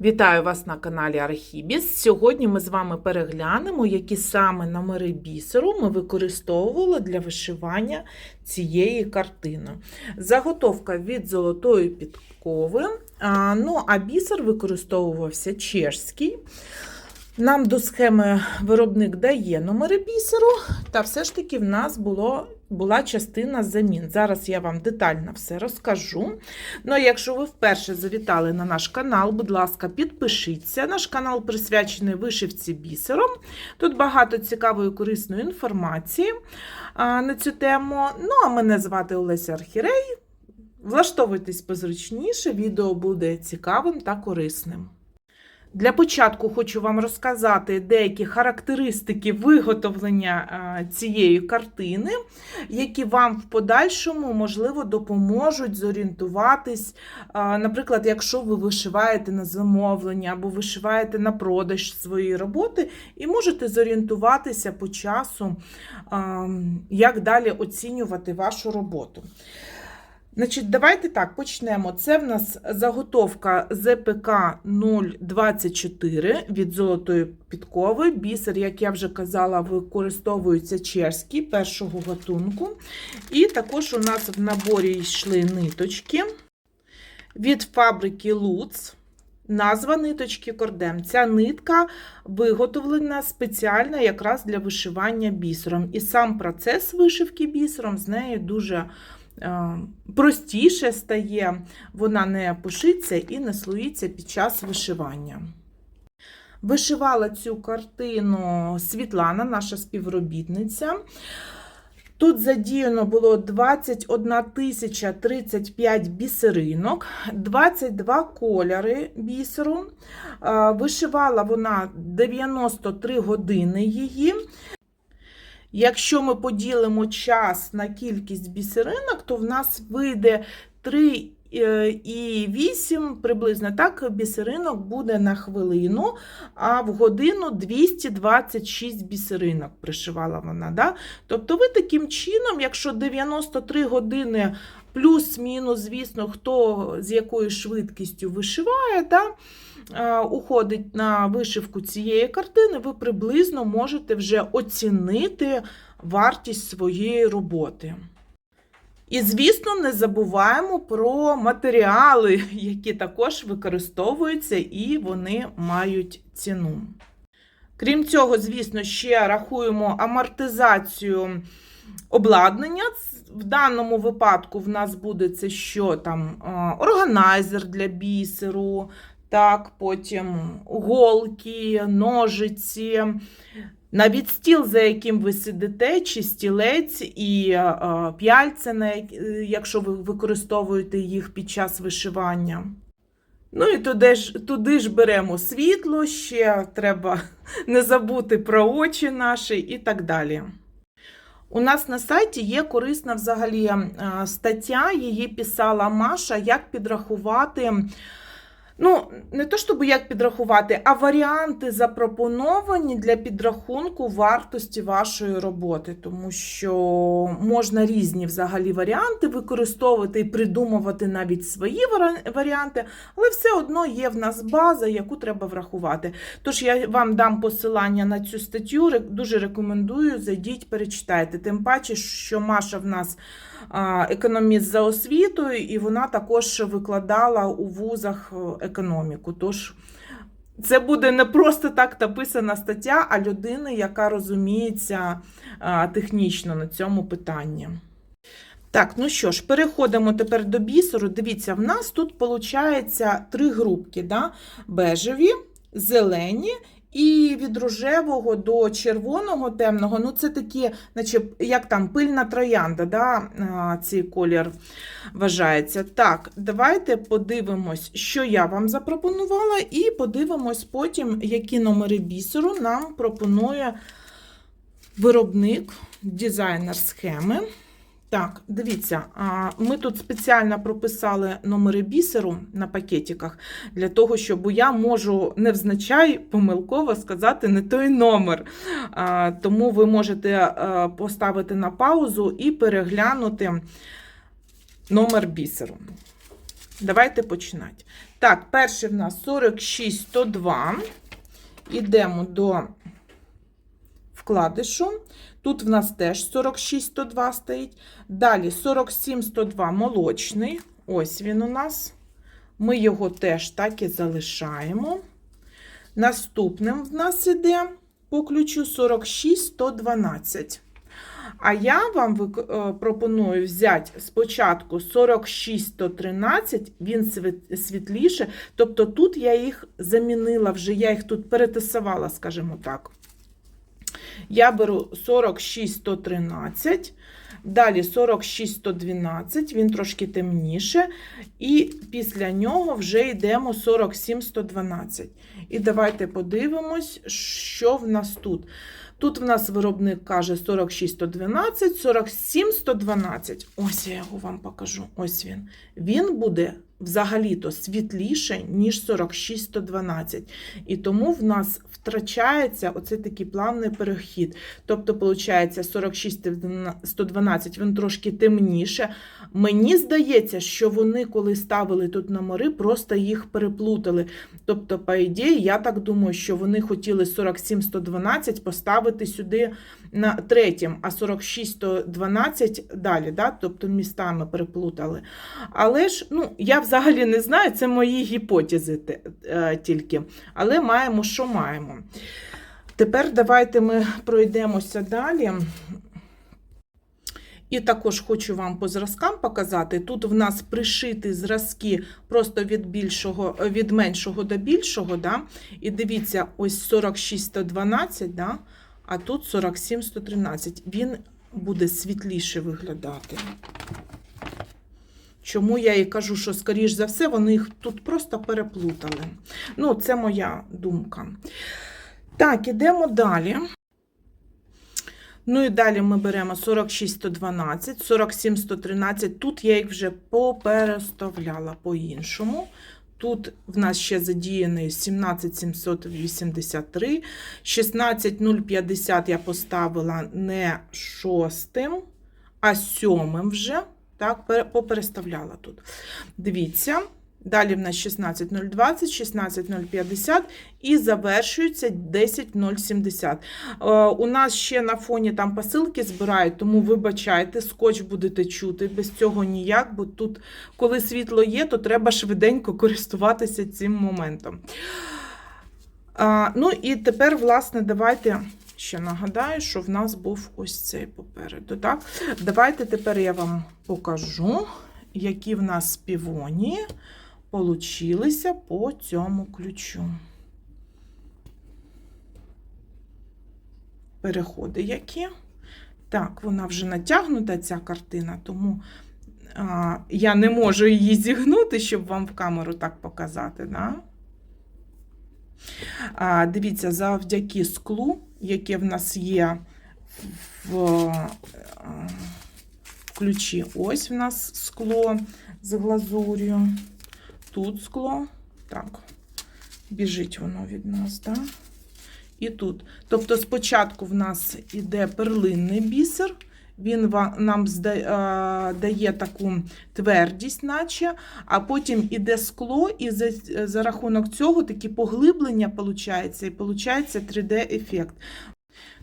Вітаю вас на каналі Архібіс. Сьогодні ми з вами переглянемо, які саме номери бісеру ми використовували для вишивання цієї картини. Заготовка від золотої підкови, ну а бісер використовувався чешський. Нам до схеми виробник дає номери бісеру, та все ж таки в нас було, була частина замін. Зараз я вам детально все розкажу. Ну, а якщо ви вперше завітали на наш канал, будь ласка, підпишіться. Наш канал присвячений вишивці бісером. Тут багато цікавої корисної інформації на цю тему. Ну, а мене звати Олеся Архірей. Влаштовуйтесь позручніше, відео буде цікавим та корисним. Для початку хочу вам розказати деякі характеристики виготовлення цієї картини, які вам в подальшому, можливо, допоможуть зорієнтуватись. Наприклад, якщо ви вишиваєте на замовлення або вишиваєте на продаж своєї роботи, і можете зорієнтуватися по часу, як далі оцінювати вашу роботу. Значить, давайте так почнемо. Це в нас заготовка ЗПК 024 від золотої підкови. Бісер, як я вже казала, використовується чешський першого гатунку. І також у нас в наборі йшли ниточки від фабрики Луц. Назва ниточки кордем. Ця нитка виготовлена спеціально якраз для вишивання бісером. І сам процес вишивки бісером з нею дуже простіше стає, вона не пошиться і не слоїться під час вишивання. Вишивала цю картину Світлана, наша співробітниця. Тут задіяно було 21 тисяча 35 бісеринок, 22 кольори бісеру. Вишивала вона 93 години її. Якщо ми поділимо час на кількість бісеринок, то в нас вийде 3 і 8 приблизно так бісеринок буде на хвилину, а в годину 226 бісеринок пришивала вона. Да? Тобто ви таким чином, якщо 93 години плюс-мінус, звісно, хто з якою швидкістю вишиває, да? Уходить на вишивку цієї картини, ви приблизно можете вже оцінити вартість своєї роботи. І, звісно, не забуваємо про матеріали, які також використовуються і вони мають ціну. Крім цього, звісно, ще рахуємо амортизацію обладнання. В даному випадку в нас буде це що там органайзер для бісеру, так, потім голки, ножиці, навіть стіл, за яким ви сидите, чи стілець і п'яльця, якщо ви використовуєте їх під час вишивання. Ну і туди ж, туди ж беремо світло, ще треба не забути про очі наші і так далі. У нас на сайті є корисна взагалі стаття, її писала Маша, як підрахувати. Ну, не то, щоб як підрахувати, а варіанти запропоновані для підрахунку вартості вашої роботи, тому що можна різні взагалі варіанти використовувати і придумувати навіть свої варіанти, але все одно є в нас база, яку треба врахувати. Тож я вам дам посилання на цю статтю, дуже рекомендую, зайдіть, перечитайте. Тим паче, що Маша в нас економіст за освітою, і вона також викладала у вузах економіку. Тож це буде не просто так написана стаття, а людина, яка розуміється технічно на цьому питанні. Так, ну що ж, переходимо тепер до бісеру. Дивіться, в нас тут виходить три групки: да? бежеві, зелені і від рожевого до червоного темного, ну це такі, наче, як там пильна троянда, да, цей колір вважається. Так, давайте подивимось, що я вам запропонувала, і подивимось потім, які номери бісеру нам пропонує виробник, дизайнер схеми. Так, дивіться, ми тут спеціально прописали номери бісеру на пакетиках для того, щоб я можу невзначай помилково сказати не той номер. Тому ви можете поставити на паузу і переглянути номер бісеру. Давайте починати. Так, перший в нас 46102. Ідемо до вкладишу. Тут в нас теж 46102 стоїть. Далі 47102 молочний. Ось він у нас. Ми його теж так і залишаємо. Наступним в нас іде по ключу 46112. А я вам е, пропоную взяти спочатку 46113, він світ- світліше. Тобто тут я їх замінила вже, я їх тут перетасувала, скажімо так. Я беру 46113, далі 46112, він трошки темніше. І після нього вже йдемо 47112. І давайте подивимось, що в нас тут. Тут в нас виробник каже 46112, 47112. Ось я його вам покажу. Ось він. Він буде взагалі-то світліше, ніж 46112. І тому в нас втрачається оцей такий плавний перехід. Тобто, виходить, 46112 він трошки темніше. Мені здається, що вони, коли ставили тут номери, просто їх переплутали. Тобто, по ідеї, я так думаю, що вони хотіли 47112 поставити сюди на третім, а 46112 далі, да? тобто містами переплутали. Але ж, ну, я взагалі не знаю, це мої гіпотези те- е, тільки. Але маємо, що маємо. Тепер давайте ми пройдемося далі. І також хочу вам по зразкам показати. Тут в нас пришиті зразки просто від більшого, від меншого до більшого. Да? І дивіться, ось 46112, да? а тут 47113. Він буде світліше виглядати. Чому я і кажу, що, скоріш за все, вони їх тут просто переплутали. Ну, це моя думка. Так, ідемо далі. Ну і далі ми беремо 46112, 47113. Тут я їх вже попереставляла по-іншому. Тут в нас ще задіяний 17783, 16050 я поставила не шостим, а сьомим вже. Так, попереставляла тут. Дивіться. Далі в нас 16020, 16050 і завершується 10070. Е, У нас ще на фоні там посилки збирають, тому вибачайте, скотч будете чути. Без цього ніяк, бо тут, коли світло є, то треба швиденько користуватися цим моментом. А, ну і тепер, власне, давайте ще нагадаю, що в нас був ось цей попереду. Так? Давайте тепер я вам покажу, які в нас півоні получилися по цьому ключу. Переходи які. Так, вона вже натягнута, ця картина, тому а, я не можу її зігнути, щоб вам в камеру так показати. Да? А, дивіться, завдяки склу, яке в нас є в, в ключі. Ось в нас скло з глазур'ю. Тут скло. Так, біжить воно від нас, так? І тут. Тобто, спочатку в нас іде перлинний бісер. Він нам дає таку твердість, наче, а потім іде скло, і за, за рахунок цього такі поглиблення виходить, і виходить 3D-ефект.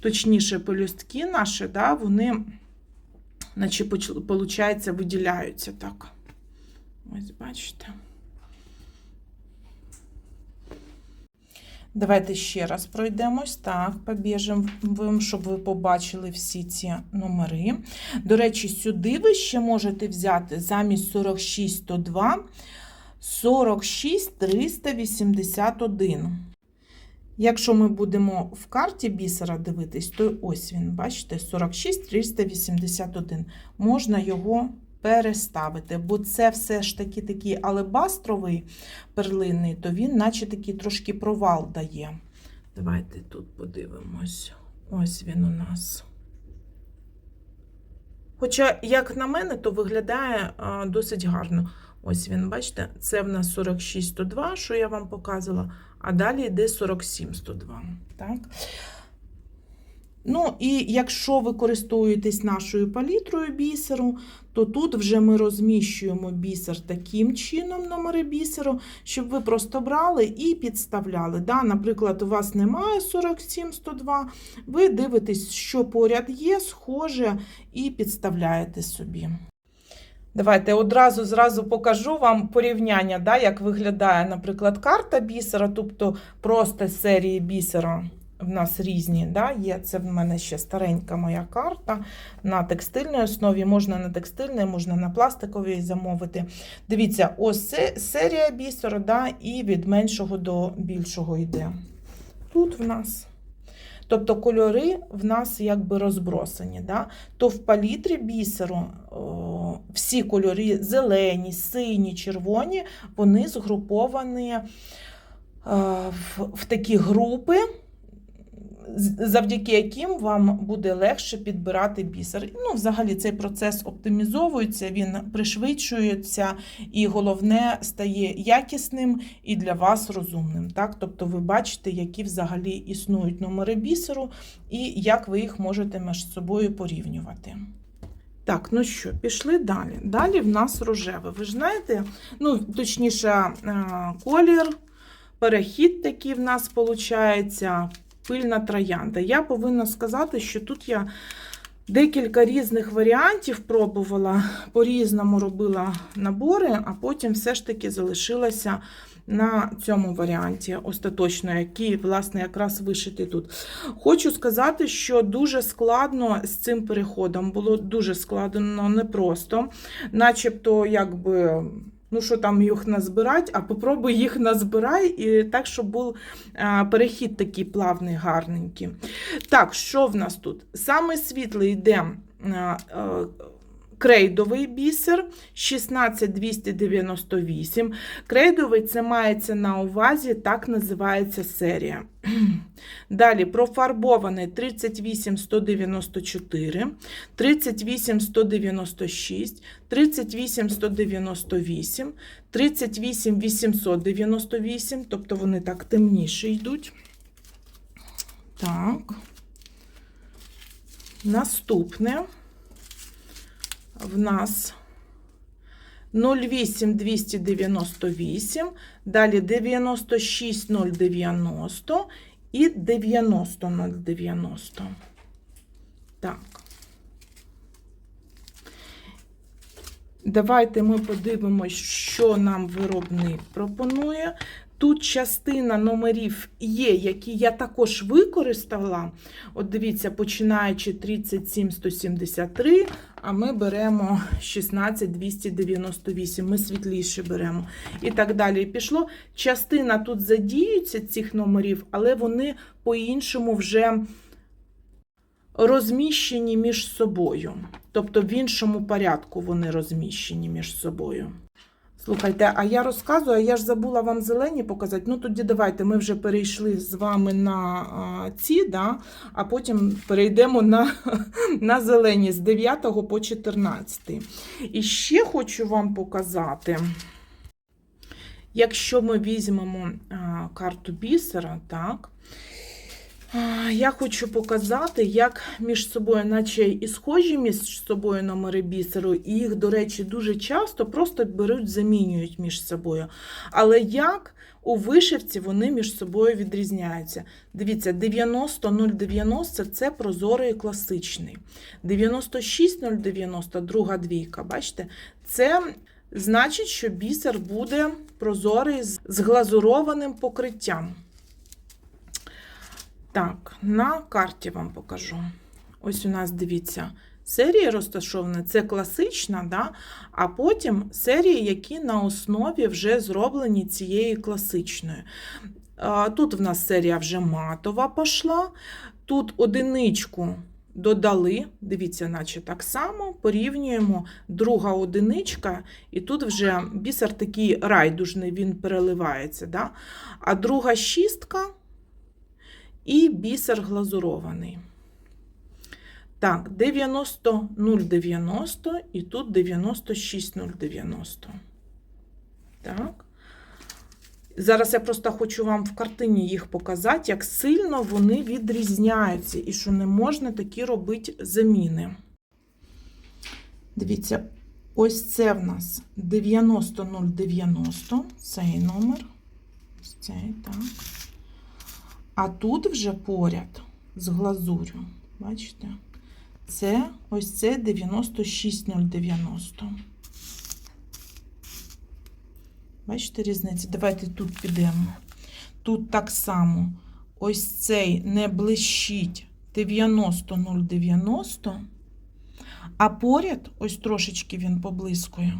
Точніше, пелюстки наші, да, вони, наче, виходить, виділяються так. Ось бачите. Давайте ще раз пройдемось. Так, побіжемо, щоб ви побачили всі ці номери. До речі, сюди ви ще можете взяти замість 46102 46381. Якщо ми будемо в карті бісера дивитись, то ось він, бачите, 46381. Можна його переставити, бо це все ж таки такий алебастровий перлинний, то він, наче такий трошки провал дає. Давайте тут подивимось. Ось він у нас. Хоча, як на мене, то виглядає досить гарно. Ось він, бачите, це в нас 46102, що я вам показувала, а далі йде 47102. Так? Ну, і якщо ви користуєтесь нашою палітрою бісеру, то тут вже ми розміщуємо бісер таким чином, номери бісеру, щоб ви просто брали і підставляли. Да? Наприклад, у вас немає 47-102, ви дивитесь, що поряд є, схоже, і підставляєте собі. Давайте одразу зразу покажу вам порівняння, да, як виглядає, наприклад, карта бісера, тобто просто серії бісера в нас різні. Да, є. Це в мене ще старенька моя карта на текстильній основі. Можна на текстильній, можна на пластиковій замовити. Дивіться, ось серія бісера, да, і від меншого до більшого йде. Тут в нас. Тобто кольори в нас якби розбросані. Да? То в палітрі бісеру о, всі кольори зелені, сині, червоні, вони згруповані е, в, в такі групи, завдяки яким вам буде легше підбирати бісер. Ну, взагалі цей процес оптимізовується, він пришвидшується, і головне стає якісним і для вас розумним. Так? Тобто ви бачите, які взагалі існують номери бісеру і як ви їх можете між собою порівнювати. Так, ну що, пішли далі. Далі в нас рожеве. Ви ж знаєте, ну, точніше, е, колір, перехід такий в нас виходить, пильна троянда. Я повинна сказати, що тут я декілька різних варіантів пробувала, по-різному робила набори, а потім все ж таки залишилася на цьому варіанті остаточно, який, власне, якраз вишитий тут. Хочу сказати, що дуже складно з цим переходом. Було дуже складно, непросто. Начебто, якби. Ну, що там їх назбирати, а попробуй їх назбирай, і так, щоб був а, перехід такий плавний, гарненький. Так, що в нас тут? Саме світлий йде а, а, крейдовий бісер 16298. Крейдовий це мається на увазі, так називається серія. Далі профарбований 38194, 38196, 38198, 38898, тобто вони так темніше йдуть. Так. Наступне в нас 08298, далі 96090 і 90090. Так. Давайте ми подивимось, що нам виробник пропонує. Тут частина номерів є, які я також використала. От дивіться, починаючи 37173, а ми беремо 16298, ми світліше беремо. І так далі пішло. Частина тут задіються цих номерів, але вони по-іншому вже розміщені між собою. Тобто в іншому порядку вони розміщені між собою. Слухайте, а я розказую, а я ж забула вам зелені показати. Ну тоді давайте ми вже перейшли з вами на ці, да? а потім перейдемо на, на зелені з 9 по 14. І ще хочу вам показати. Якщо ми візьмемо карту бісера, так, я хочу показати, як між собою, наче і схожі між собою номери бісеру, і їх, до речі, дуже часто просто беруть, замінюють між собою. Але як у вишивці вони між собою відрізняються? Дивіться, 90-090 це прозорий класичний. 96-090 друга двійка, бачите? Це значить, що бісер буде прозорий з глазурованим покриттям. Так, на карті вам покажу. Ось у нас, дивіться, серії розташовані, це класична, да? а потім серії, які на основі вже зроблені цієї класичної. Тут в нас серія вже матова пішла. Тут одиничку додали, дивіться, наче так само, порівнюємо друга одиничка, і тут вже бісер такий райдужний, він переливається. Да? А друга шістка і бісер глазурований. Так, 90 090 і тут 96 090. Так. Зараз я просто хочу вам в картині їх показати, як сильно вони відрізняються, і що не можна такі робити заміни. Дивіться, ось це в нас 90090, цей номер. Ось цей, так. А тут вже поряд з глазурю. Бачите? Це ось це 96090. Бачите різницю? Давайте тут підемо. Тут так само. Ось цей не блищить 90090, а поряд, ось трошечки він поблискує.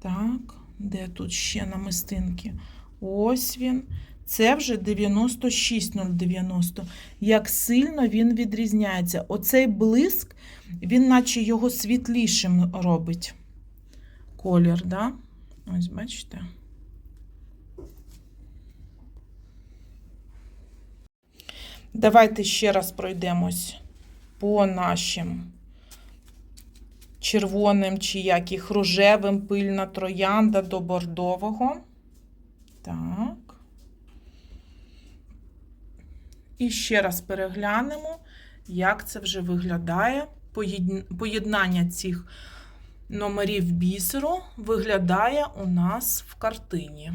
Так, де тут ще намистинки? Ось він. Це вже 96090. Як сильно він відрізняється. Оцей блиск, він наче його світлішим робить. Колір, да? Ось бачите. Давайте ще раз пройдемось по нашим червоним чи як їх рожевим пильна троянда до бордового. Так. І ще раз переглянемо, як це вже виглядає. Поєднання цих номерів бісеру виглядає у нас в картині.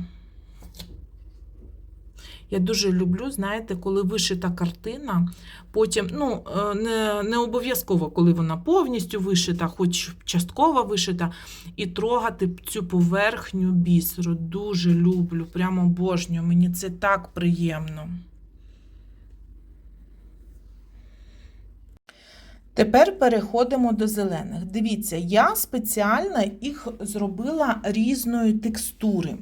Я дуже люблю, знаєте, коли вишита картина, потім, ну, не, не обов'язково, коли вона повністю вишита, хоч частково вишита, і трогати цю поверхню бісеру. Дуже люблю, прямо обожнюю. Мені це так приємно. Тепер переходимо до зелених. Дивіться, я спеціально їх зробила різної текстури.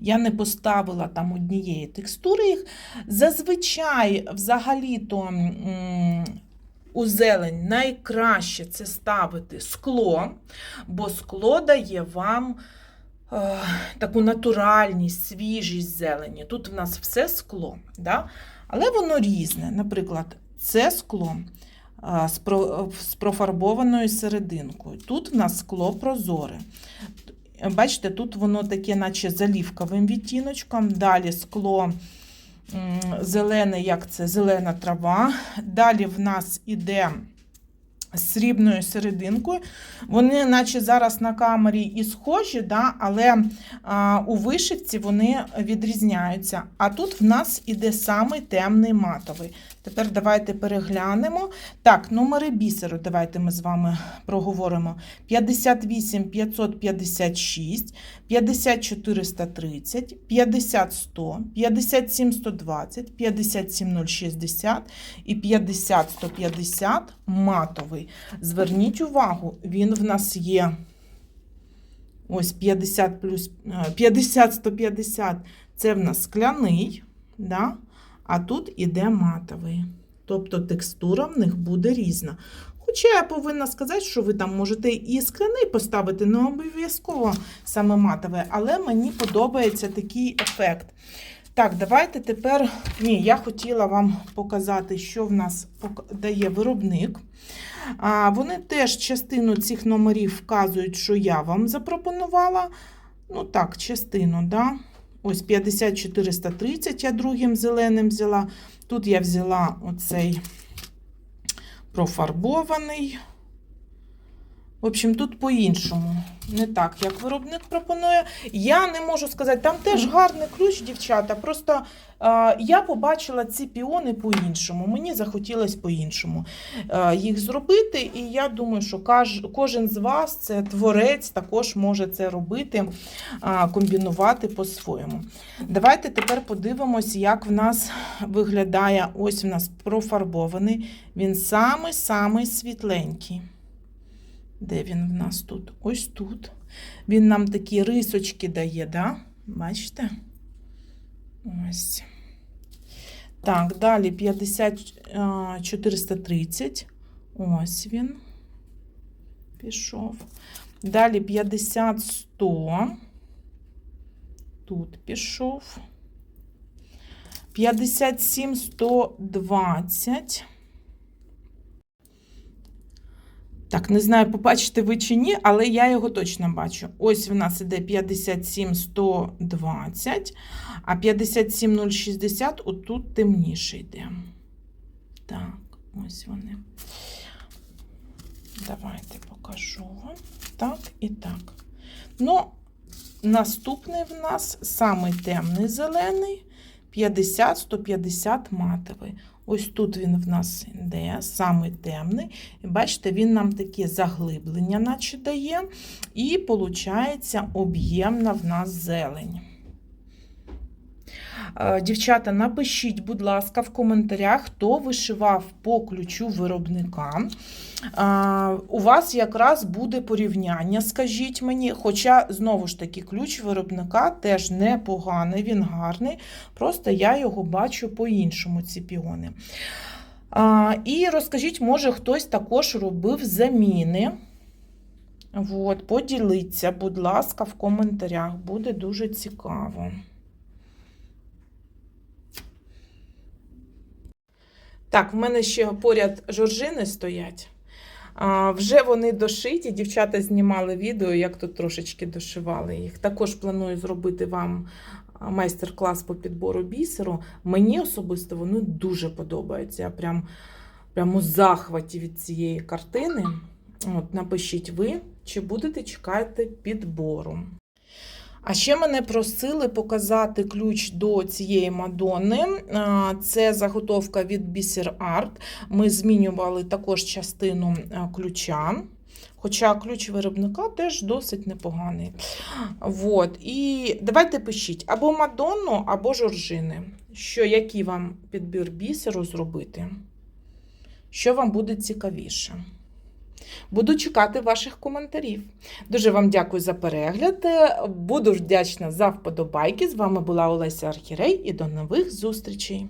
Я не поставила там однієї текстури їх. Зазвичай, взагалі-то, у зелень найкраще це ставити скло, бо скло дає вам е, таку натуральність, свіжість зелені. Тут в нас все скло, да? але воно різне. Наприклад, це скло з профарбованою серединкою. Тут в нас скло прозоре. Бачите, тут воно таке, наче залівковим відтіночком. Далі скло зелене, як це зелена трава. Далі в нас іде срібною серединкою. Вони, наче зараз на камері і схожі, да, але а, у вишивці вони відрізняються. А тут в нас іде самий темний матовий. Тепер давайте переглянемо. Так, номери бісеру, давайте ми з вами проговоримо: 58 556, 50 430, 50 100, 57 120, 57 060 і 50 150 матовий. Зверніть увагу, він в нас є. Ось 50 плюс 50-150 це в нас скляний, да? а тут іде матовий. Тобто текстура в них буде різна. Хоча я повинна сказати, що ви там можете і скляний поставити, не обов'язково саме матове, але мені подобається такий ефект. Так, давайте тепер. Ні, я хотіла вам показати, що в нас дає виробник. А, Вони теж частину цих номерів вказують, що я вам запропонувала. Ну, так, частину, да? Ось 50430 я другим зеленим взяла. Тут я взяла оцей профарбований. В общем, тут по-іншому. Не так, як виробник пропонує. Я не можу сказати, там теж гарний ключ, дівчата. Просто е, я побачила ці піони по-іншому. Мені захотілося по-іншому е, їх зробити. І я думаю, що каж, кожен з вас, це творець, також може це робити, е, комбінувати по-своєму. Давайте тепер подивимось, як в нас виглядає ось в нас профарбований. Він самий-самий світленький. Де він в нас тут? Ось тут. Він нам такі рисочки дає, да? Бачите? Ось. Так, далі 50 430. Ось він. Пішов. Далі 50 100. Тут пішов. 57 120. Так, не знаю, побачите ви чи ні, але я його точно бачу. Ось в нас іде 57120, а 57060 отут темніше йде. Так, ось вони. Давайте покажу вам. Так і так. Ну, наступний в нас самий темний зелений 50-150 матовий. Ось тут він в нас йде, самий темний. І бачите, він нам таке заглиблення, наче дає. І виходить об'ємна в нас зелень. Е, Дівчата, напишіть, будь ласка, в коментарях, хто вишивав по ключу виробника. У вас якраз буде порівняння, скажіть мені. Хоча, знову ж таки, ключ виробника теж непоганий, він гарний. Просто я його бачу по-іншому, ці піони. І розкажіть, може, хтось також робив заміни. От, поділіться, будь ласка, в коментарях. Буде дуже цікаво. Так, в мене ще поряд жоржини стоять. А, вже вони дошиті. Дівчата знімали відео, як тут трошечки дошивали їх. Також планую зробити вам майстер-клас по підбору бісеру. Мені особисто вони дуже подобаються. Я прям, прям у захваті від цієї картини. От, напишіть ви, чи будете чекати підбору. А ще мене просили показати ключ до цієї Мадонни. А, Це заготовка від Biser Art. Ми змінювали також частину ключа. Хоча ключ виробника теж досить непоганий. Вот. І давайте пишіть або Мадонну, або Жоржини. Що, який вам підбір бісеру зробити? Що вам буде цікавіше? Буду чекати ваших коментарів. Дуже вам дякую за перегляд. Буду вдячна за вподобайки. З вами була Олеся Архірей і до нових зустрічей!